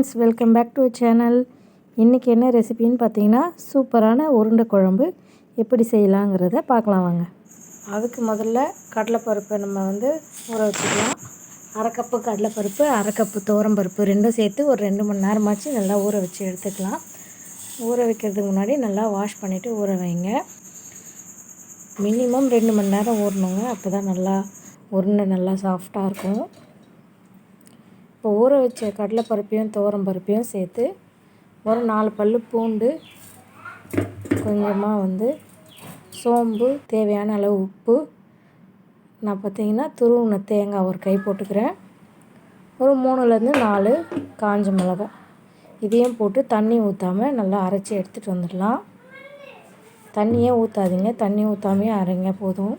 Friends welcome back to channel. இன்றைக்கி என்ன ரெசிபின்னு பார்த்தீங்கன்னா சூப்பரான உருண்டை குழம்பு. எப்படி செய்யலாங்கிறத பார்க்கலாம் வாங்க. அதுக்கு முதல்ல கடலைப்பருப்பை நம்ம வந்து ஊற வச்சுக்கலாம். அரை கப்பு கடலைப்பருப்பு அரை கப்பு பருப்பு ரெண்டும் சேர்த்து ஒரு ரெண்டு மணி நேரமாச்சு நல்லா ஊற வச்சு எடுத்துக்கலாம். ஊற வைக்கிறதுக்கு முன்னாடி நல்லா வாஷ் பண்ணிவிட்டு ஊற வைங்க. மினிமம் ரெண்டு மணி நேரம் ஊறணுங்க. அப்போ தான் நல்லா உருண்டை நல்லா சாஃப்டாக இருக்கும். இப்போ ஊற வச்ச கடலைப்பருப்பையும் துவரம் பருப்பையும் சேர்த்து ஒரு நாலு பல் பூண்டு கொஞ்சமாக வந்து சோம்பு தேவையான அளவு உப்பு. நான் பார்த்தீங்கன்னா துருவின தேங்காய் ஒரு கை போட்டுக்கிறேன். ஒரு மூணுலேருந்து நாலு காஞ்ச மிளகாய். இதையும் போட்டு தண்ணி ஊற்றாமல் நல்லா அரைச்சி எடுத்துகிட்டு வந்துடலாம். தண்ணியே ஊற்றாதீங்க தண்ணி ஊற்றாமையே அரைங்க போதும்.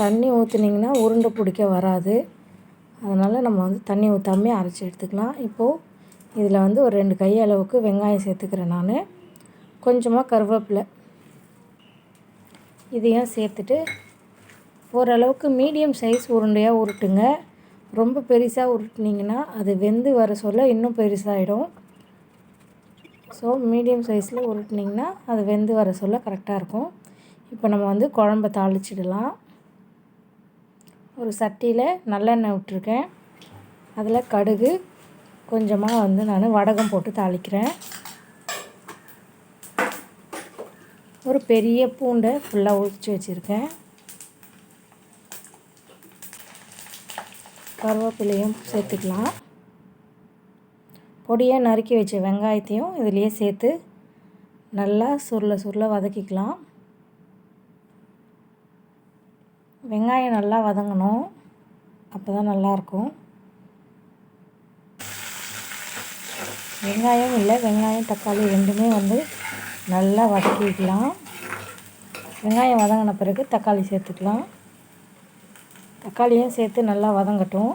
தண்ணி ஊற்றுனீங்கன்னா உருண்டை பிடிக்க வராது. அதனால் நம்ம வந்து தண்ணி ஊற்றாமே அரைச்சி எடுத்துக்கலாம். இப்போது இதில் வந்து ஒரு ரெண்டு கை அளவுக்கு வெங்காயம் சேர்த்துக்கிறேன் நான். கொஞ்சமாக கருவேப்பிலை. இதையும் சேர்த்துட்டு ஓரளவுக்கு மீடியம் சைஸ் உருண்டையாக உருட்டுங்க. ரொம்ப பெருசாக உருட்டினீங்கன்னா அது வெந்து வர சொல்ல இன்னும் பெருசாகிடும் ஸோ மீடியம் சைஸில் உருட்டினீங்கன்னா அது வெந்து வர சொல்ல கரெக்டாக இருக்கும். இப்போ நம்ம வந்து குழம்ப தாளிச்சிடலாம். ஒரு சட்டியில் நல்லெண்ணெய் விட்டுருக்கேன். அதில் கடுகு கொஞ்சமாக வந்து நான் வடகம் போட்டு தாளிக்கிறேன். ஒரு பெரிய பூண்டை ஃபுல்லாக உரித்து வச்சுருக்கேன். கருவேப்பிலையும் சேர்த்துக்கலாம். பொடியாக நறுக்கி வச்ச வெங்காயத்தையும் இதுலேயே சேர்த்து நல்லா சுருள சுருள வதக்கிக்கலாம். வெங்காயம் நல்லா வதங்கணும். அப்போ தான் நல்லாயிருக்கும். வெங்காயம் இல்லை வெங்காயம் தக்காளி ரெண்டுமே வந்து நல்லா வதக்கிக்கலாம். வெங்காயம் வதங்கின பிறகு தக்காளி சேர்த்துக்கலாம். தக்காளியும் சேர்த்து நல்லா வதங்கட்டும்.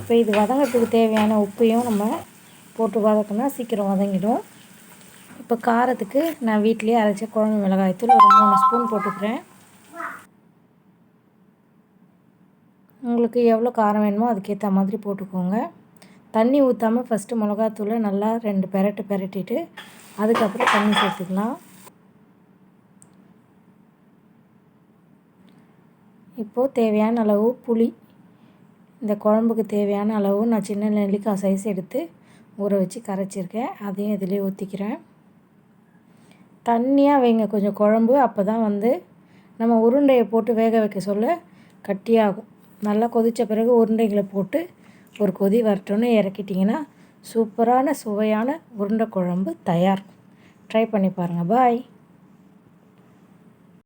இப்போ இது வதங்கிறதுக்கு தேவையான உப்பையும் நம்ம போட்டு வதக்கினா சீக்கிரம் வதங்கிடும். இப்போ காரத்துக்கு நான் வீட்லேயே அரைச்ச குழம்பு மிளகாய்த்தூள் ஒரு மூணு ஸ்பூன் போட்டுக்கிறேன். உங்களுக்கு எவ்வளோ காரம் வேணுமோ அதுக்கேற்ற மாதிரி போட்டுக்கோங்க. தண்ணி ஊற்றாமல் ஃபஸ்ட்டு மிளகாத்தூளை நல்லா ரெண்டு பெரட்டு பெரட்டிட்டு அதுக்கப்புறம் தண்ணி சேர்த்துக்கலாம். இப்போது தேவையான அளவு புளி. இந்த குழம்புக்கு தேவையான அளவு நான் சின்ன நெல்லிக்காய் சைஸ் எடுத்து ஊற வச்சு கரைச்சிருக்கேன். அதையும் இதிலே ஊற்றிக்கிறேன் தண்ணியாக வைங்க. கொஞ்சம் குழம்பு. அப்போ தான் வந்து நம்ம உருண்டையை போட்டு வேக வைக்க சொல்ல கட்டியாகும். நல்லா கொதித்த பிறகு உருண்டைகளை போட்டு ஒரு கொதி வரட்டோன்னு இறக்கிட்டிங்கன்னா சூப்பரான சுவையான உருண்டை குழம்பு தயார். ட்ரை பண்ணி பாருங்கள் பாய்